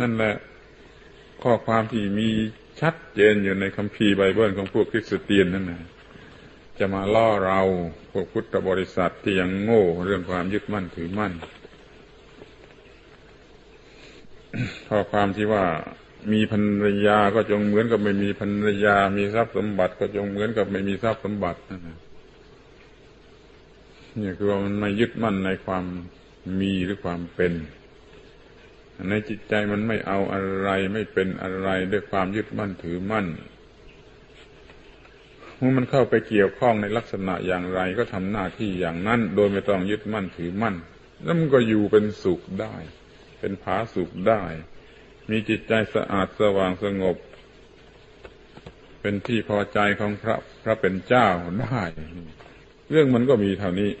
นั่นแหละข้อความที่มีชัดเจนอยู่ในคัมภีร์ไบเบิลของพวกคริสเตียนนั่นนะจะมาล่อเราพวกพุทธบริษัทที่ยังโง่เรื่องความยึดมั่นถือมั่น ข้อความที่ว่ามีภรรยาก็จงเหมือนกับไม่มีภรรยา มีทรัพย์สมบัติก็จงเหมือนกับไม่มีทรัพย์สมบัตินั่นนะนี่คือว่ามันไม่ยึดมั่นในความมีหรือความเป็น ในจิตใจมันไม่เอาอะไรไม่เป็นอะไรด้วยความยึดมั่นถือมั่นเมื่อมันเข้าไปเกี่ยวข้องในลักษณะอย่างไรก็ทำหน้าที่อย่างนั้น โดยไม่ต้องยึดมั่นถือมั่น แล้วมันก็อยู่เป็นสุขได้ เป็นผาสุขได้ มีจิตใจสะอาดสว่างสงบ เป็นที่พอใจของพระพระเป็นเจ้าได้ เรื่องมันก็มีเท่านี้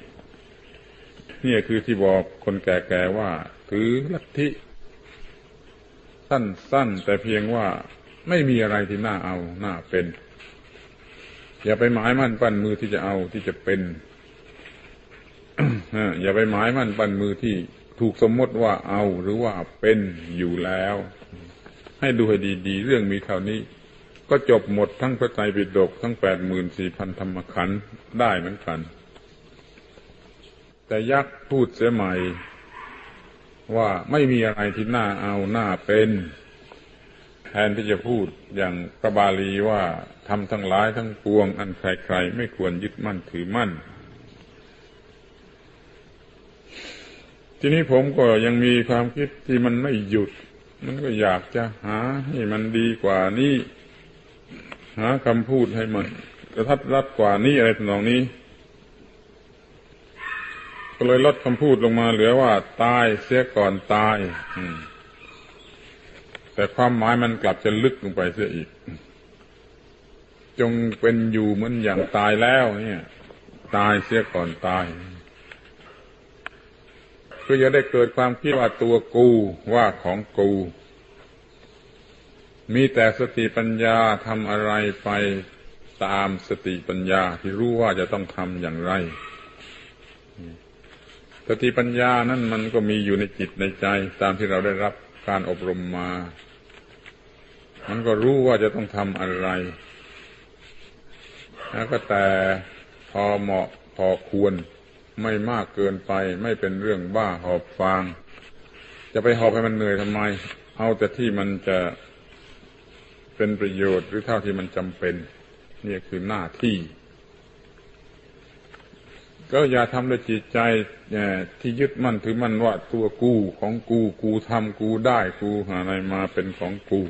นี่คือที่บอกคนแก่ๆว่า ถือลัทธิ สั้น ๆ แต่เพียงว่าไม่มีอะไรที่น่าเอา น่าเป็น อย่าไปหมายมั่นปั้นมือที่จะเอาที่จะเป็นอย่าไปหมายมั่นปั้นมือที่ถูกสมมติว่าเอาหรือว่าเป็นอยู่แล้ว ให้ดูให้ดี ๆ เรื่องมีเท่านี้ ก็จบหมดทั้งพระไตรปิฎกทั้งแปดหมื่นสี่พันธรรมขันธ์ได้เหมือนกัน แต่ยักษ์พูดเสียใหม่ ว่าไม่มีอะไรที่น่าเอาหน้าเป็น แทนที่จะพูดอย่างพระบาลีว่าทำทั้งหลายทั้งปวง อันใครๆไม่ควรยึดมั่นถือมั่น ทีนี้ผมก็ยังมีความคิดที่มันไม่หยุด มันก็อยากจะหาให้มันดีกว่านี้หาคำพูดให้มันกระทัดรัดกว่านี้อะไรทำนองนี้ ก็เลยลดคำพูดลงมาเหลือว่า ตายเสียก่อนตายแต่ความหมายมันกลับจะลึกลงไปเสียอีก จงเป็นอยู่เหมือนอย่างตายแล้ว เนี่ย ตายเสียก่อนตายเพื่อจะได้เกิดความคิดว่าตัวกูว่าของกู มีแต่สติปัญญาทำอะไรไปตามสติปัญญาที่รู้ว่าจะต้องทำอย่างไร สติปัญญานั่นมันก็มีอยู่ในจิตในใจ ตามที่เราได้รับการอบรมมา มันก็รู้ว่าจะต้องทำอะไรแล้วก็แต่พอเหมาะพอควรไม่มากเกินไป ไม่เป็นเรื่องบ้าหอบฟาง จะไปหอบให้มันเหนื่อยทำไม เอาแต่ที่มันจะเป็นประโยชน์หรือเท่าที่มันจำเป็น นี่คือหน้าที่ ก็อย่าทำด้วยจิตใจที่ยึดมั่นถือมั่นว่าตัวกูของกูกูทำกูได้กูหาอะไรมาเป็นของกู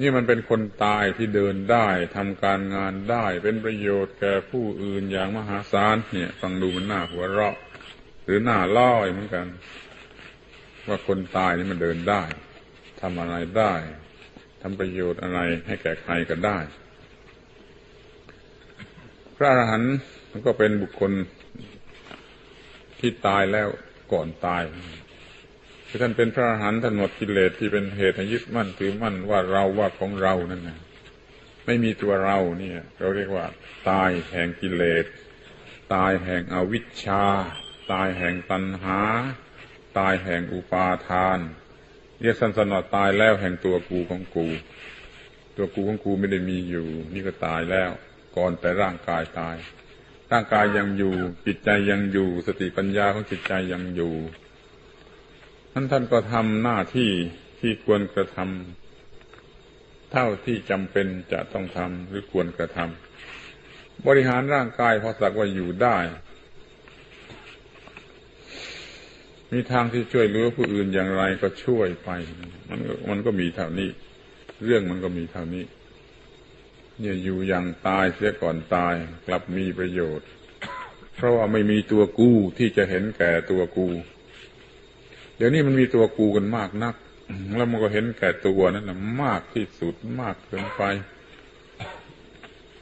นี่มันเป็นคนตายที่เดินได้ทำการงานได้ เป็นประโยชน์แก่ผู้อื่นอย่างมหาศาลเนี่ย ฟังดูมันน่าหัวเราะ หรือหน้าล่อยเหมือนกัน ว่าคนตายนี่มันเดินได้ทำอะไรได้ทำประโยชน์อะไรให้แก่ใครก็ได้ พระอรหันต์ก็เป็นบุคคลที่ตายแล้วก่อนตายคือท่านเป็นพระอรหันต์ท่านหมดกิเลสที่เป็นเหตุให้ยึดมั่นถือมั่นว่าเราว่าของเรานั่นนะไม่มีตัวเราเนี่ย เราเรียกว่า ตายแห่งกิเลส ตายแห่งอวิชชา ตายแห่งตัณหา ตายแห่งอุปาทาน เรียกสั้นๆว่าตายแล้วแห่งตัวกูของกู ตัวกูของกูไม่ได้มีอยู่ นี่ก็ตายแล้ว ก่อนแต่ร่างกายตาย ร่างกายยังอยู่ จิตใจยังอยู่ สติปัญญาของจิตใจยังอยู่นั้นท่านก็ทำหน้าที่ที่ควรกระทำเท่าที่จำเป็นจะต้องทำหรือควรกระทำบริหารร่างกายพอสักว่าอยู่ได้ มีทางที่ช่วยเหลือผู้อื่นอย่างไรก็ช่วยไป มันมันก็มีเท่านี้ เรื่องมันก็มีเท่านี้ เนี่ยอยู่อย่างตายเสียก่อนตายกลับมีประโยชน์ เพราะว่าไม่มีตัวกู้ที่จะเห็นแก่ตัวกูเดี๋ยวนี้มันมีตัวกูกันมากนัก แล้วมันก็เห็นแก่ตัวนั่นแหะมากที่สุดมากเกินไป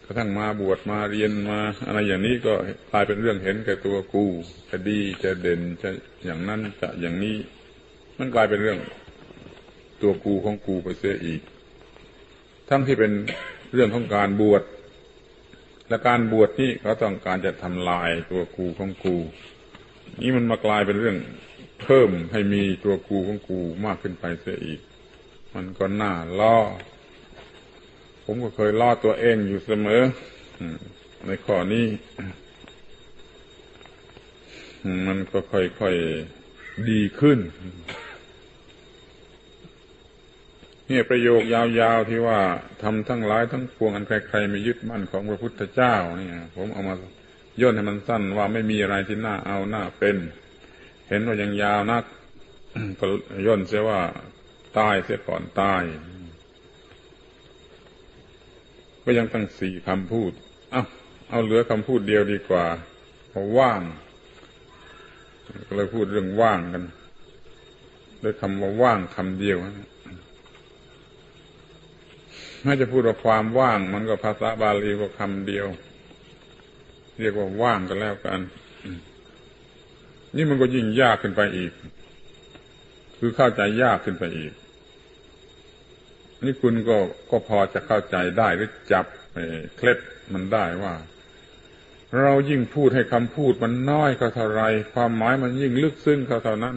กระทั่งมาบวชมาเรียนมา อะไรอย่างนี้ก็กลายเป็นเรื่องเห็นแก่ตัวกูจะดีจะเด่นจะอย่างนั้นจะอย่างนี้ มันกลายเป็นเรื่อง ตัวกูของกูไปเสียอีก ทั้งที่เป็น เรื่องของการบวชและการบวชนี่เขาต้องการจะทำลายตัวกูของกูนี่มันมากลายเป็นเรื่องเพิ่มให้มีตัวกูของกูมากขึ้นไปเสียอีก มันก็น่าล่อ ผมก็เคยล่อตัวเองอยู่เสมอในข้อนี้มันก็ค่อยๆดีขึ้น นี่ประโยคยาวๆที่ว่าทำทั้งหลายทั้งปวงอันใครๆไม่ยึดมั่นของพระพุทธเจ้าเนี่ยผมเอามาย่นให้มันสั้นว่าไม่มีอะไรที่น่าเอาหน้าเป็น เห็นว่ายังยาวนักก็ย่นเสียว่าตายเสียก่อนตาย ก็ยังตั้งสี่คำพูด เอาเอาเหลือคำพูดเดียวดีกว่าเพราะว่างก็เลยพูดเรื่องว่างกันด้วยคำว่าว่างคำเดียวนะ ถ้จะพูดว่าความว่าง มันก็ภาษาบาลีก็คำเดียว เรียกว่าว่างกันแล้วกัน นี่มันก็ยิ่งยากขึ้นไปอีก คือเข้าใจยากขึ้นไปอีก นี่คุณก็ก็พอจะเข้าใจได้หรือจับเคล็ดมันได้ว่า เรายิ่งพูดให้คำพูดมันน้อยก็เท่าไร ความหมายมันยิ่งลึกซึ้งเท่านั้น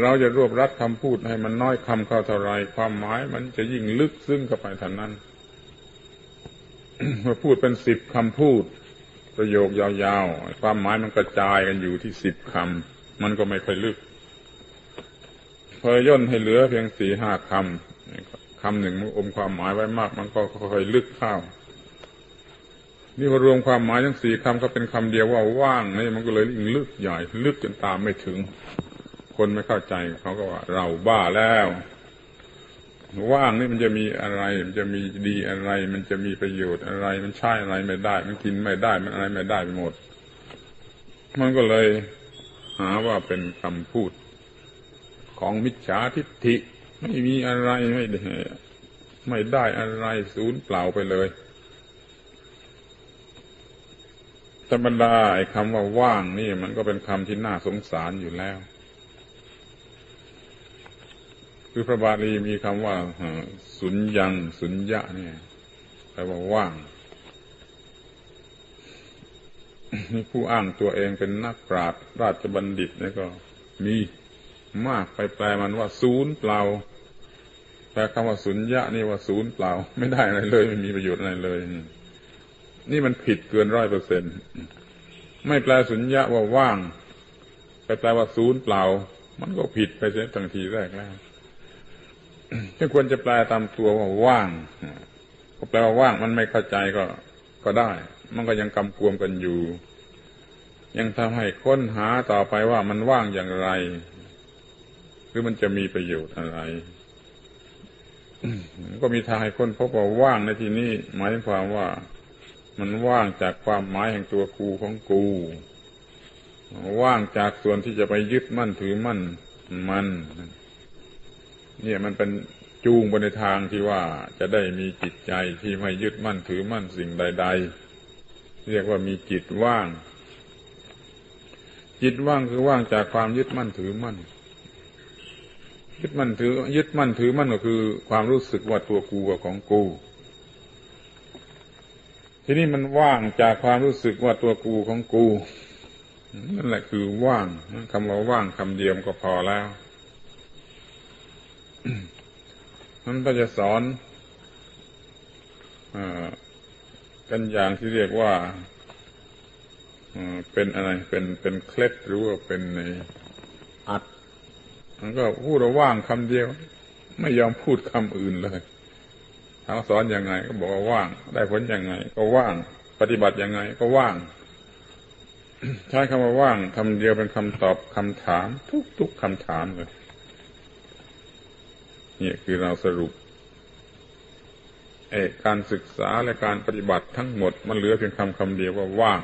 เราจะรวบรัดคำพูดให้มันน้อยคำเข้าเท่าไรความหมายมันจะยิ่งลึกซึ้งเข้าไปท่านั้นเมื่อพูดเป็นสิบคำพูด ประโยคยาวๆ ความหมายมันกระจายกันอยู่ที่สิบคำมันก็ไม่ค่อยลึกพอย่นให้เหลือเพียงสี่ห้าคำคำหนึ่งมันอมความหมายไว้มาก มันก็ค่อยลึกเข้านี่พอรวมความหมายทั้งสี่คำก็เป็นคำเดียวว่าว่างนี่มันก็เลยยิ่งลึกใหญ่ ลึกจนตามไม่ถึง คนไม่เข้าใจเขาก็ว่า เราบ้าแล้ว ว่างนี่มันจะมีอะไร มันจะมีดีอะไร มันจะมีประโยชน์อะไร มันใช้อะไรไม่ได้ มันกินไม่ได้ มันอะไรไม่ได้ไปหมด มันก็เลยหาว่าเป็นคำพูดของมิจฉาทิฏฐิไม่มีอะไรไม่ได้ไม่ได้อะไรศูนย์เปล่าไปเลยธรรมดาไอ้คำว่าว่างนี่ มันก็เป็นคำที่น่าสงสารอยู่แล้ว คือพระบาลีมีคำว่าสุญญัง สุญญะเนี่ยแปลว่าว่างนี่ผู้อ้างตัวเองเป็นนักปราชญ์ราชบัณฑิตนี่ก็มีมากไปแปลมันว่าศูนย์เปล่าแปลคำว่าสุญญะนี่ว่าศูนย์เปล่า ไม่ได้อะไรเลย ไม่มีประโยชน์อะไรเลย นี่มันผิดเกินร้อยเปอร์เซ็นไม่แปลสุญญะว่าว่างไปแปลว่าศูนย์เปล่า มันก็ผิดไปเสียตั้งทีแรกแล้ว ที่ควรจะแปลตามตัวว่าว่างก็แปลว่าว่างมันไม่เข้าใจก็ ก็ได้ มันก็ยังกำกวมกันอยู่ ยังทำให้ค้นหาต่อไปว่ามันว่างอย่างไร หรือมันจะมีประโยชน์อะไรก็มีทางให้ค้นพบว่าว่างในที่นี้หมายความว่า มันว่างจากความหมายแห่งตัวกูของกู ว่างจากส่วนที่จะไปยึดมั่นถือมั่นมัน เนี่ยมันเป็น จูงไปในทางที่ว่าจะได้มีจิตใจที่ไม่ยึดมั่นถือมั่นสิ่งใด ๆ เรียกว่ามีจิตว่าง จิตว่างคือว่างจากความยึดมั่นถือมั่น ยึดมั่นถือ ยึดมั่นถือมั่นก็คือ ความรู้สึกว่าตัวกูกับของกูทีนี้มันว่างจากความรู้สึกว่าตัวกูของกูนั่นแหละคือว่างคำว่าว่างคำเดียวก็พอแล้ว มันก็จะสอนอกันอย่างที่เรียกว่าเป็นอะไร เป็นเป็นเคล็ดหรือว่าเป็นในอัด มันก็พูดว่างคำเดียว ไม่ยอมพูดคำอื่นเลยทางสอนอยังไง ก็บอกว่าว่าง ได้ผลยังไง ก็ว่าง ปฏิบัติยังไง ก็ว่าง ใช้คำว่าว่างคำเดียวเป็นคำตอบคำถาม ทุกๆคำถามเลย นี่คือเราสรุปการศึกษาและการปฏิบัติทั้งหมดมันเหลือเพียงคำคำเดียวว่าว่าง